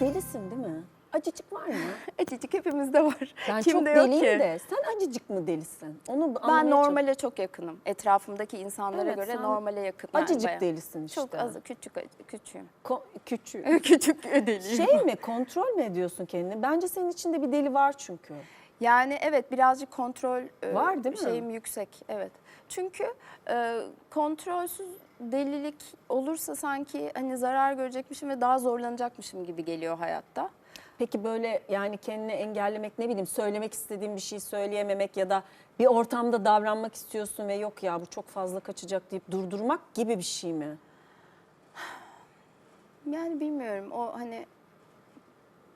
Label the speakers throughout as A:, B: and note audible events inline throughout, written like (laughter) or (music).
A: delisin değil mi? Acıcık var mı? (laughs)
B: Acıcık hepimizde var.
A: Ben çok
B: Kimde yok
A: deliyim
B: ki?
A: de sen acıcık mı delisin? Onu
B: Ben normale çok yakınım. Etrafımdaki insanlara
A: Evet,
B: göre normale yakın.
A: Acıcık
B: bayağı.
A: delisin işte.
B: Çok az, küçük, küçüğüm.
A: Ko- küçük. (laughs)
B: küçük deliyim.
A: şey mi kontrol mü ediyorsun kendini? Bence senin içinde bir deli var çünkü.
B: Yani evet birazcık kontrol e,
A: Var değil mi?
B: şeyim yüksek. Evet. Çünkü e, kontrolsüz delilik olursa sanki hani zarar görecekmişim ve daha zorlanacakmışım gibi geliyor hayatta.
A: Peki böyle yani kendini engellemek ne bileyim söylemek istediğin bir şey söyleyememek ya da bir ortamda davranmak istiyorsun ve yok ya bu çok fazla kaçacak deyip durdurmak gibi bir şey mi?
B: Yani bilmiyorum o hani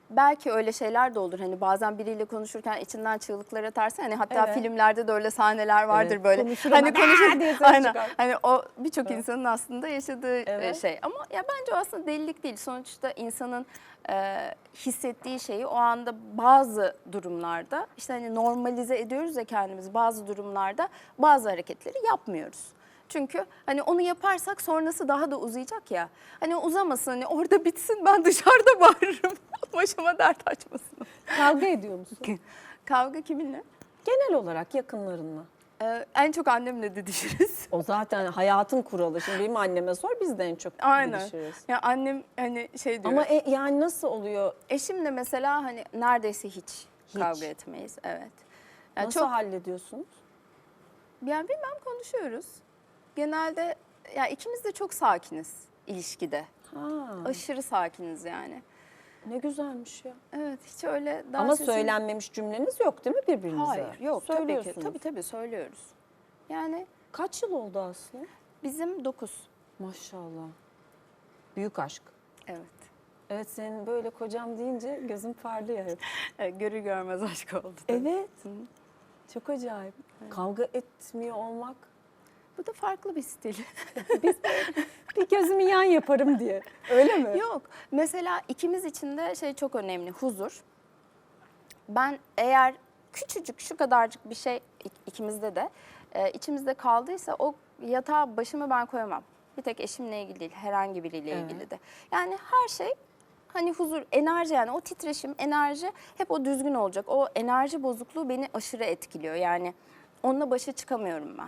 B: belki öyle şeyler de olur. Hani bazen biriyle konuşurken içinden çığlıklar atarsın. Hani hatta
A: Evet.
B: filmlerde de öyle sahneler vardır
A: Evet,
B: böyle.
A: konuşur
B: hani konuşur.
A: Diye (laughs)
B: Aynen.
A: çıkar.
B: Hani o birçok insanın aslında yaşadığı e,
A: Evet.
B: şey. Ama ya bence o aslında delilik değil. Sonuçta insanın e, hissettiği şeyi o anda bazı durumlarda işte hani normalize ediyoruz ya kendimizi bazı durumlarda bazı hareketleri yapmıyoruz. Çünkü hani onu yaparsak sonrası daha da uzayacak ya. Hani uzamasın hani orada bitsin ben dışarıda (laughs) bağırırım. Başıma dert açmasın.
A: Kavga ediyor musun?
B: Kavga kiminle?
A: Genel olarak yakınlarınla.
B: Ee, en çok annemle didişiriz.
A: O zaten hayatın kuralı. Şimdi benim anneme sor biz de en çok
B: Aynen.
A: didişiriz.
B: Ya annem hani şey diyor.
A: Ama e, yani nasıl oluyor?
B: eşimle mesela hani neredeyse hiç,
A: Hiç.
B: kavga etmeyiz. Evet. Yani
A: Nasıl
B: çok
A: hallediyorsunuz?
B: yani bilmem konuşuyoruz. Genelde ya ikimiz de çok sakiniz ilişkide.
A: Ha,
B: Aşırı sakiniz yani.
A: Ne güzelmiş ya.
B: Evet hiç öyle daha
A: Ama
B: sesim-
A: söylenmemiş cümleniz yok değil mi birbirinize?
B: Hayır yok tabii ki.
A: Söylüyorsunuz.
B: Tabii tabii söylüyoruz. Yani
A: Kaç yıl oldu Aslı?
B: bizim dokuz.
A: Maşallah. Büyük aşk.
B: Evet.
A: Evet senin böyle kocam deyince gözüm parlıyor hep. (laughs)
B: Evet, Görür görmez aşk oldu. tabii.
A: Evet. Çok acayip. Kavga etmiyor olmak.
B: Bu da farklı bir stil.
A: Bir (laughs) gözümü yan yaparım diye. Öyle mi?
B: Yok. Mesela ikimiz için de şey çok önemli. Huzur. Ben eğer küçücük şu kadarcık bir şey ik- ikimizde de e, içimizde kaldıysa o yatağa başımı ben koyamam. Bir tek eşimle ilgili değil, herhangi biriyle
A: Evet.
B: ilgili de. Yani her şey hani huzur, enerji yani o titreşim, enerji hep o düzgün olacak. O enerji bozukluğu beni aşırı etkiliyor. Yani onunla başa çıkamıyorum ben.